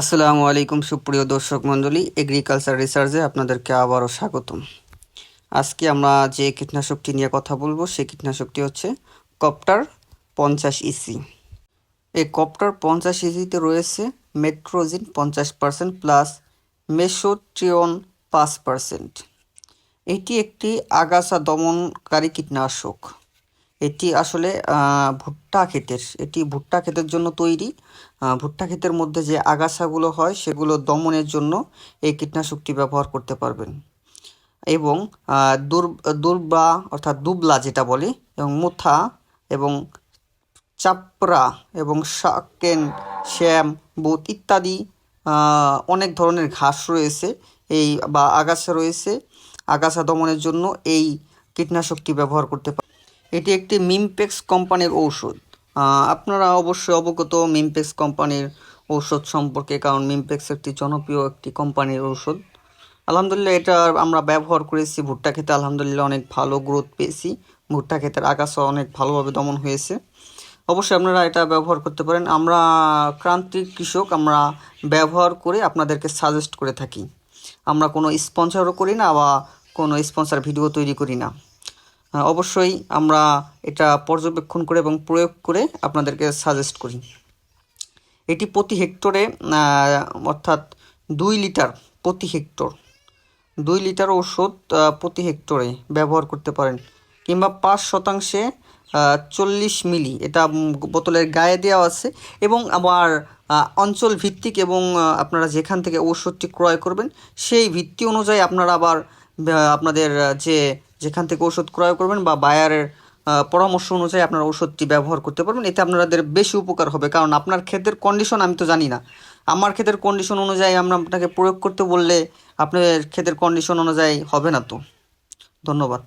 আসসালামু আলাইকুম, সুপ্রিয় দর্শক মণ্ডলী। এগ্রিকালচার রিসার্চে আপনাদেরকে আবারও স্বাগতম। আজকে আমরা যে কীটনাশকটি নিয়ে কথা বলব, সেই কীটনাশকটি হচ্ছে কপ্টার পঞ্চাশ ইসি এই কপ্টার পঞ্চাশ ইসিতে রয়েছে মেট্রোজিন পঞ্চাশ পার্সেন্ট প্লাস মেসোট্রিয়ন পাঁচ পার্সেন্ট। এটি একটি আগাছা দমনকারী কীটনাশক। এটি আসলে ভুট্টা ক্ষেতের, এটি ভুট্টা ক্ষেতের জন্য তৈরি। ভুট্টা ক্ষেতের মধ্যে যে আগাছাগুলো হয়, সেগুলো দমনের জন্য এই কীটনাশকটি ব্যবহার করতে পারবেন। এবং দুর, দুর্বা অর্থাৎ দুবলা যেটা বলি, এবং মুথা, এবং চাপড়া, এবং শাকেন, শ্যাম, বুট ইত্যাদি অনেক ধরনের ঘাস রয়েছে এই, বা আগাছা রয়েছে। আগাছা দমনের জন্য এই কীটনাশকটি ব্যবহার করতে পারেন এটি একটি মিমপেক্স কোম্পানির ঔষধ। আপনারা অবশ্যই অবগত মিমপেক্স কোম্পানির ঔষধ সম্পর্কে, কারণ মিমপেক্স একটি জনপ্রিয় একটি কোম্পানির ঔষধ। আলহামদুলিল্লাহ, এটা আমরা ব্যবহার করেছি, ভুট্টা খেতে আলহামদুলিল্লাহ অনেক ভালো গ্রোথ পেয়েছি। ভুট্টা ক্ষেতের আগাছা অনেক ভালোভাবে দমন হয়েছে। অবশ্যই আপনারা এটা ব্যবহার করতে পারেন। আমরা ক্রান্তিক কৃষক, আমরা ব্যবহার করে আপনাদেরকে সাজেস্ট করে থাকি। আমরা কোনো স্পন্সরও করি না বা কোনো স্পন্সর ভিডিও তৈরি করি না। অবশ্যই আমরা এটা পর্যবেক্ষণ করে এবং প্রয়োগ করে আপনাদেরকে সাজেস্ট করি। এটি প্রতি হেক্টরে অর্থাৎ দুই লিটার প্রতি হেক্টর, দুই লিটার ওষুধ প্রতি হেক্টরে ব্যবহার করতে পারেন, কিংবা পাঁচ শতাংশে চল্লিশ মিলি, এটা বোতলের গায়ে দেওয়া আছে, এবং আবার অঞ্চল ভিত্তিক এবং আপনারা যেখান থেকে ওষুধটি ক্রয় করবেন, সেই ভিত্তি অনুযায়ী আপনারা আবার আপনাদের যে যেখান থেকে ওষুধ ক্রয় করবেন বা বায়ারের পরামর্শ অনুযায়ী আপনারা ওষুধটি ব্যবহার করতে পারবেন। এতে আপনাদের বেশি উপকার হবে। কারণ আপনার ক্ষেতের কন্ডিশন আমি তো জানি না। আমার ক্ষেতের কন্ডিশন অনুযায়ী আমরা আপনাকে প্রয়োগ করতে বললে আপনার ক্ষেতের কন্ডিশন অনুযায়ী হবে না তো। ধন্যবাদ।